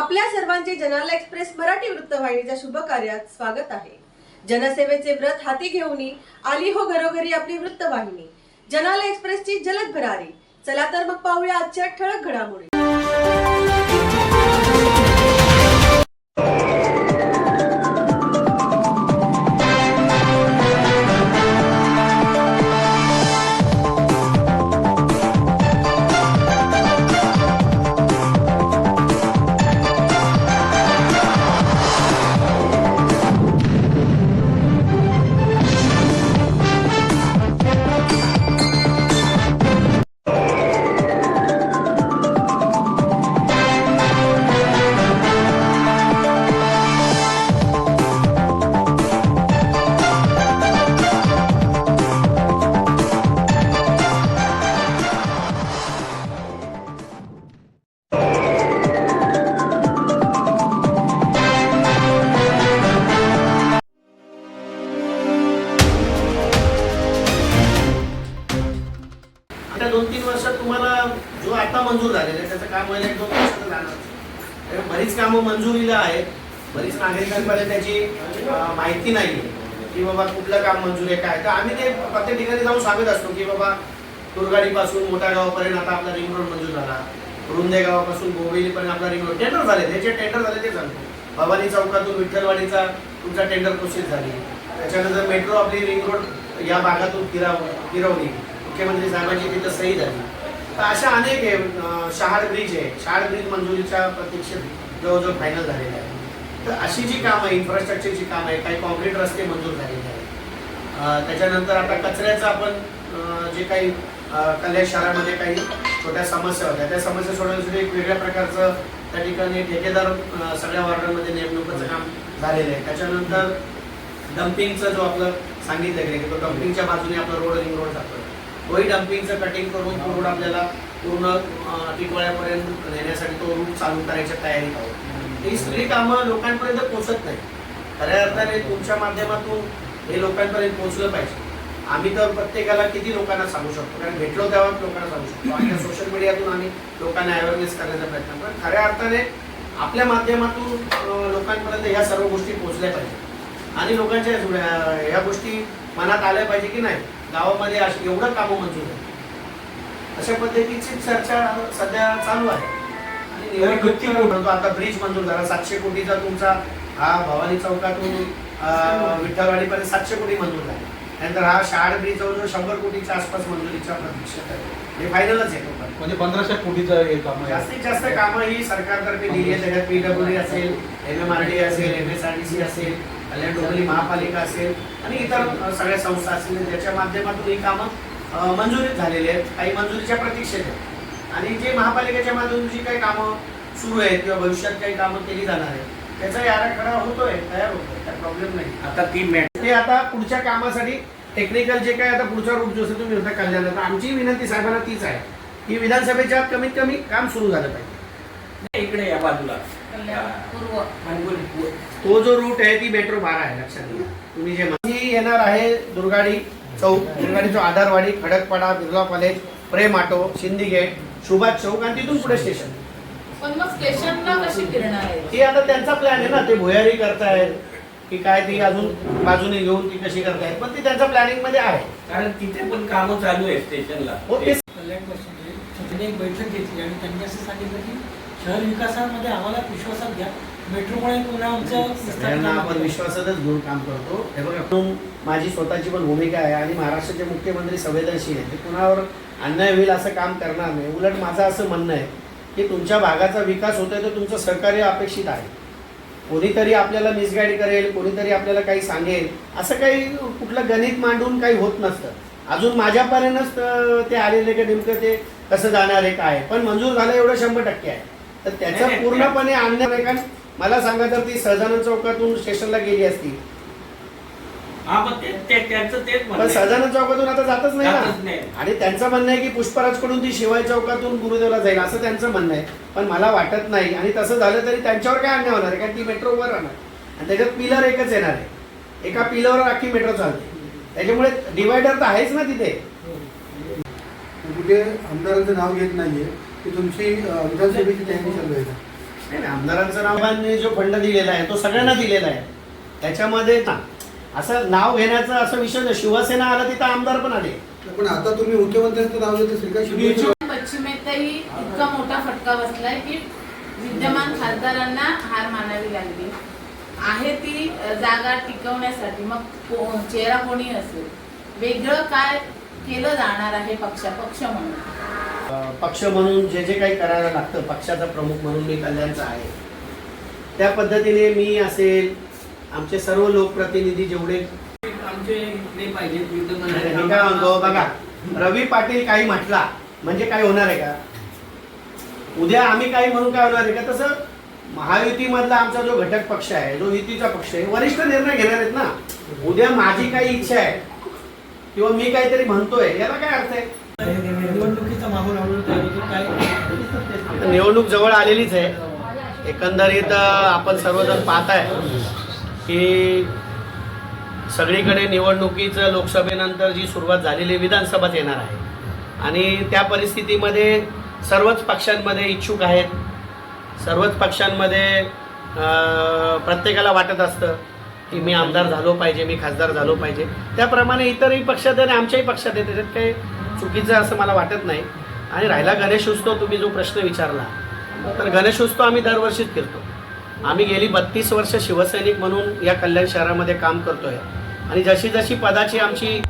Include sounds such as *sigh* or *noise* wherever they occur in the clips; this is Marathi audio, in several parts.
आपल्या सर्वांचे जनाला एक्सप्रेस मराठी वृत्तवाहिनीच्या शुभ कार्यात स्वागत आहे. जनसेवेचे व्रत हाती घेऊन आली हो घरोघरी आपली वृत्तवाहिनी. जनाला एक्सप्रेसची जलद भरारी. चला तर मग पाहूया आजच्या ठळक घडामोडी. मंजूर झालेला आहे त्याचं काम व्हायला एक दोन वर्षात जाणार. बरीच कामं मंजुरीला आहेत. बरीच नागरिकांमध्ये त्याची माहिती नाही की बाबा कुठलं काम मंजूर आहे काय तर आम्ही ते प्रत्येक ठिकाणी जाऊन सांगत असतो की बाबा दुर्गाडीपासून मोठ्या गावापर्यंत आता आपला रिंग रोड मंजूर झाला. रुंदे गावापासून गोवेलीपर्यंत आपला रिंग रोड टेंडर झाले त्याचे टेंडर झाले ते सांगतो भवानी चौकातून विठ्ठलवाडीचा तुमचा टेंडर प्रोसेस झाली. त्याच्यानंतर मेट्रो आपली रिंग रोड या भागातून फिराव फिरवली. मुख्यमंत्री साहेबांची तिथं सही झाली. तर अशा अनेक आहे शहाड ब्रिज आहे. शहाड ब्रिज मंजुरीच्या प्रतीक्षेत जवळजवळ फायनल झालेला आहे. तर अशी जी कामं आहे इन्फ्रास्ट्रक्चरची कामं आहे काही कॉन्क्रीट रस्ते मंजूर झालेले आहेत. त्याच्यानंतर आता कचऱ्याचं आपण जे काही कल्याण शहरामध्ये काही छोट्या समस्या होत्या त्या समस्या सोडवण्यासाठी एक वेगळ्या प्रकारचं त्या ठिकाणी ठेकेदार सगळ्या वॉर्डांमध्ये नेमणुकीचं काम झालेलं आहे. त्याच्यानंतर डम्पिंगचं जो आपलं सांगितलं गेलं की तो डम्पिंगच्या बाजूने आपला रोड रिंग रोड जातो तोही डम्पिंगचं कटिंग करून रोड आपल्याला पूर्ण टिटवाळ्यापर्यंत नेण्यासाठी तो रूट चालू करायच्या तयारीत आहोत. ही सगळी कामं लोकांपर्यंत पोहोचत नाही खऱ्या अर्थाने तुमच्या माध्यमातून हे लोकांपर्यंत पोहोचलं पाहिजे. आम्ही तर प्रत्येकाला किती लोकांना सांगू शकतो कारण भेटलो तेव्हा लोकांना सांगू शकतो. आणि सोशल मीडियातून आम्ही लोकांना अवेअरनेस करण्याचा प्रयत्न करतो. पण खऱ्या अर्थाने आपल्या माध्यमातून लोकांपर्यंत ह्या सर्व गोष्टी पोहोचल्या पाहिजे आणि लोकांच्या ह्या गोष्टी मनात आल्या पाहिजे की नाही गावामध्ये अशी- एवढं कामं मंजूर आहे अशा पद्धतीची चर्चा सध्या चालू आहे. आणि आता ब्रिज मंजूर झाला. सातशे कोटीचा तुमचा हा भवानी चौकातून विठ्ठलवाडीपर्यंत सातशे कोटी मंजूर झाले. नंतर हा शहाड ब्रिज जवळजवळ शंभर कोटीच्या आसपास मंजुरीच्या प्रतीक्षेत आहे हे फायनलच आहे. म्हणजे पंधराशे कोटीचं हे काम जास्तीत जास्त कामं ही सरकारतर्फे दिली आहे त्याच्यात पीडब्ल्यू असेल एम एम आर डी असेल M S R D C असेल. कल्याण डोंबिवली महापालिका असेल आणि इतर सगळ्या संस्था असतील ज्याच्या माध्यमातून ही कामं मंजुरीत झालेली आहेत काही मंजुरीच्या प्रतीक्षेत आहेत. आणि जे महापालिकेच्या माध्यमातून जी काही कामं सुरू आहेत किंवा भविष्यात काही कामं केली जाणार आहेत त्याचा आराखडा होतोय तयार होतोय काय प्रॉब्लेम नाही. आता ती ते आता पुढच्या कामासाठी टेक्निकल जे काय आता पुढचा रूप जसं तुम्ही होता कल्याणात आमची विनंती साहेबांना तीच आहे की विधानसभेच्या कमीत कमी काम सुरू झालं पाहिजे. इकडे या बाजूला. तो जो रूट आहे ती मेट्रो बारा आहे लक्षात घ्या. तुम्ही जे. ही येणार आहे Durgadi Chowk Durgadi Chowk Adharwadi Khadakpada Birla college Prem auto Shindi gate Subhash Chowk आणि तिथून पुढे स्टेशन पण मग स्टेशनला कशी फिरणार आहे? ती आता त्यांचा प्लॅन आहे ना. ते भुयारी करतायत की काय ती अजून बाजूने घेऊन ती कशी करतायत. पण ती त्यांच्या प्लॅनिंगमध्ये आहे. कारण तिथे पण कामं चालू आहे स्टेशनला हो ते कल्याण बसमध्ये त्यांनी एक बैठक घेतली आणि त्यांनी असं सांगितलं की शहर विकासामध्ये आम्हाला विश्वासात घ्या. मेट्रोमुळे पुन्हा आमचं सगळ्यांना आपण विश्वासातच घेऊन काम करतो. हे बघा माझी स्वतःची पण भूमिका आहे आणि महाराष्ट्राचे मुख्यमंत्री संवेदनशील आहेत. ते कुणावर अन्याय होईल असं काम करणार नाही. उलट माझं असं म्हणणं आहे की तुमच्या भागाचा विकास होतोय तर तुमचं सहकार्य अपेक्षित आहे. कोणीतरी आपल्याला मिसगाईड करेल कोणीतरी आपल्याला काही सांगेल. असं काही कुठलं गणित मांडून काही होत नसतं. अजून माझ्यापर्यंतच ते आलेले का नेमकं ते कसं जाणार आहे काय पण मंजूर झालं एवढं शंभर टक्के आहे. तर त्याचं पूर्णपणे आणण्या नाही कारण मला सांगा तर ती सहजानंद चौकातून स्टेशनला गेली असती. हा पण ते- ते त्यांचं तेच पण म्हणणं आहे. सहजानंद चौकातून आता जातच नाही जातच ना. आणि त्यांचं म्हणणं आहे की पुष्पराजकडून ती शिवाय चौकातून गुरुदेवला जाईल असं त्यांचं म्हणणं आहे. पण मला वाटत नाही. आणि तसं झालं तरी त्यांच्यावर काय अन्याय होणार आहे? कारण ती मेट्रो वर राहणार. आणि त्याच्यात पिलर एकच येणार आहे. एका पिलरवर अख्खी मेट्रो चालते. त्याच्यामुळे डिवायडर तर आहेच ना तिथे. कुठे आमदारांचं नाव घेत नाहीये. की तुमची विधानसभेची तयारी चालू आहे का? नाही नाही, आमदारांचं नावाने जो फंड दिलेला आहे तो सगळ्यांना दिलेला आहे. त्याच्यामध्ये ना असं नाव घेण्याचा असं विषय नाही. शिवसेना आला तिथं आमदार पण आले. पण आता तुम्ही मुख्यमंत्र्यांचं नाव घेत असेल का शिवसेना पश्चिमेतही इतका मोठा फटका बसलाय की विद्यमान खासदारांना हार मानावी लागली. आहे ती जागा टिकवण्यासाठी. मग को- चेहरा कोणी असेल? वेगळं काय केलं जाणार आहे पक्ष पक्ष म्हणून? पक्ष म्हणून जे जे काही करायला लागतं पक्षाचा प्रमुख म्हणून मी कल्याणचा आहे. त्या पद्धतीने मी असेल आमचे सर्व लोकप्रतिनिधी जेवढे बघा. रवी पाटील काही म्हटला म्हणजे काय होणार आहे का? उद्या आम्ही काही म्हणून काय होणार आहे का? तसं महायुतीमधला आमचा जो घटक पक्ष आहे जो युतीचा पक्ष आहे वरिष्ठ निर्णय घेणार आहेत ना. उद्या माझी काही इच्छा आहे किंवा मी काहीतरी म्हणतोय याला काय अर्थ आहे? निवडणुकीचा माहोल काय निवडणूक जवळ आलेलीच आहे. एकंदरीत आपण सर्वजण पाहत आहे की सगळीकडे निवडणुकीचं लोकसभेनंतर जी सुरुवात झालेली आहे, विधानसभाच येणार आहे. आणि त्या परिस्थितीमध्ये सर्वच पक्षांमध्ये इच्छुक आहेत. सर्वच पक्षांमध्ये प्रत्येकाला वाटत असतं की मी आमदार झालो पाहिजे मी खासदार झालो पाहिजे. त्याप्रमाणे इतरही पक्षात आहे आणि आमच्याही पक्षात आहे त्याच्यात काही चुकीचं असं मला वाटत नाही. आणि राहिला गणेश उत्सव तुम्ही जो प्रश्न विचारला तर गणेश उत्सव आम्ही दरवर्षीच फिरतो. आम्ही गेली बत्तीस वर्ष शिवसैनिक म्हणून या कल्याण शहरामध्ये काम करतोय. आणि जशी जशी पदाची आमची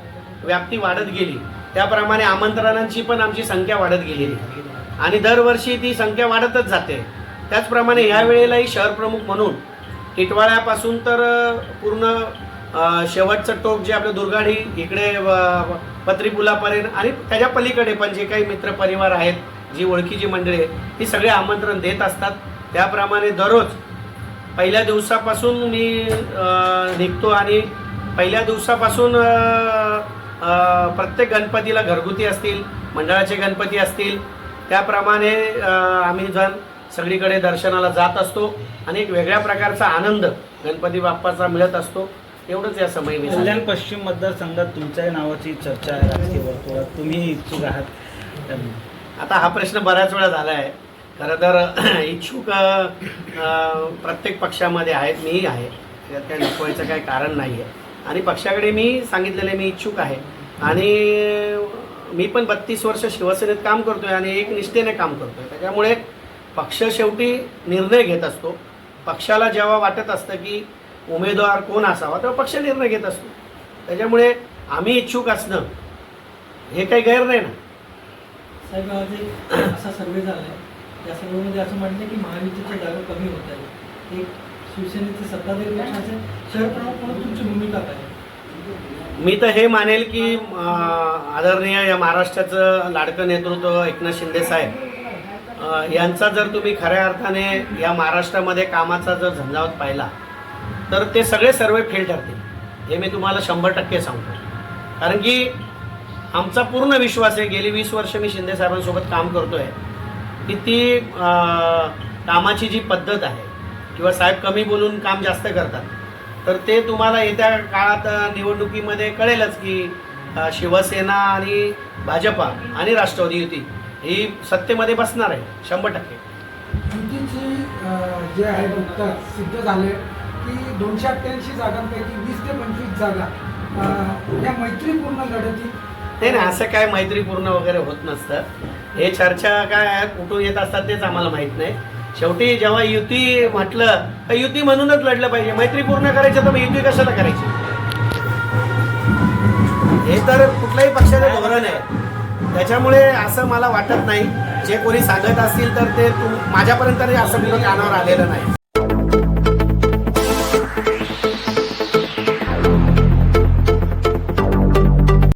व्याप्ती वाढत गेली त्याप्रमाणे आमंत्रणांची पण आमची संख्या वाढत गेलेली आणि दरवर्षी ती संख्या वाढतच जाते. त्याचप्रमाणे यावेळेलाही शहर प्रमुख म्हणून टिटवाळ्यापासून तर पूर्ण शेवटचं टोक जे आपलं दुर्गाडी इकडे पत्रीपुलापर्यंत आणि त्याच्या पलीकडे पण जे काही मित्र परिवार आहेत जी ओळखीची मंडळी आहेत ती सगळे आमंत्रण देत असतात. त्याप्रमाणे दररोज पहिल्या दिवसापासून मी निघतो आणि पहिल्या दिवसापासून प्रत्येक गणपतीला घरगुती असतील मंडळाचे गणपती असतील. त्याप्रमाणे आम्ही जण सगळीकडे दर्शनाला जात असतो आणि एक वेगळ्या प्रकारचा आनंद गणपती बाप्पाचा मिळत असतो. एवढंच या समय मी कल्याण. पश्चिम मतदारसंघात तुमच्या नावाची चर्चा आहे राजकीय वर्तुळात. तुम्ही इच्छुक आहात. आता हा प्रश्न बऱ्याच वेळा झाला आहे. खरं तर *clears throat* इच्छुक प्रत्येक पक्षामध्ये आहेत मीही आहे. त्यात काही लपवायचं काही कारण नाही आहे आणि पक्षाकडे मी सांगितलेले मी इच्छुक आहे. आणि मी पण बत्तीस वर्ष शिवसेनेत काम करतोय आणि एक निष्ठेने काम करतोय. त्याच्यामुळे पक्ष शेवटी निर्णय घेत असतो. पक्षाला जेव्हा वाटत असतं की उमेदवार कोण असावा तेव्हा पक्ष निर्णय घेत असतो. त्याच्यामुळे आम्ही इच्छुक असणं हे काही गैर नाही ना. साहेब एक *clears throat* असा सर्वे झाला आहे त्या सर्वेमध्ये असं म्हटलं की महायुतीच्या जागा कमी होत आहेत. एक शिवसेनेचे सत्ताधारी पक्षाचे शहर प्रमुख म्हणून तुमची भूमिका काय मी तर हे मानेल की आदरणीय या महाराष्ट्राचं लाडकं नेतृत्व एकनाथ शिंदे साहेब यांचा जर तुम्ही खऱ्या अर्थाने या महाराष्ट्रामध्ये कामाचा जर झंझावत पाहिला तर ते सगळे सर्वे फेल ठरतील. हे मी तुम्हाला शंभर टक्के सांगतो. कारण की आमचा पूर्ण विश्वास आहे गेली वीस वर्ष मी शिंदे साहेबांसोबत काम करतोय की ती कामाची जी पद्धत आहे किंवा साहेब कमी बोलून काम जास्त करतात तर ते तुम्हाला येत्या काळात निवडणुकीमध्ये कळेलच की शिवसेना आणि भाजपा आणि राष्ट्रवादी युती ही सत्तेमध्ये बसणार आहे शंभर टक्के. युतीची जे आहे नुकताच सिद्ध झाले. की दोनशे अठ्ठ्याऐंशी जागांपैकी वीस ते पंचवीस जागा या मैत्रीपूर्ण लढतीत. नाही नाही असं काय मैत्रीपूर्ण वगैरे होत नसतं. हे चर्चा काय कुठून येत असतात तेच आम्हाला माहीत नाही. शेवटी जेव्हा युती म्हटलं तर युती म्हणूनच लढलं पाहिजे. मैत्रीपूर्ण करायचं तर युती कशाला करायची? हे तर कुठल्याही पक्षाचं धोरण आहे. त्याच्यामुळे असं मला वाटत नाही. जे कोणी सांगत असतील तर ते माझ्यापर्यंत असं कुठं कानावर आलेलं नाही.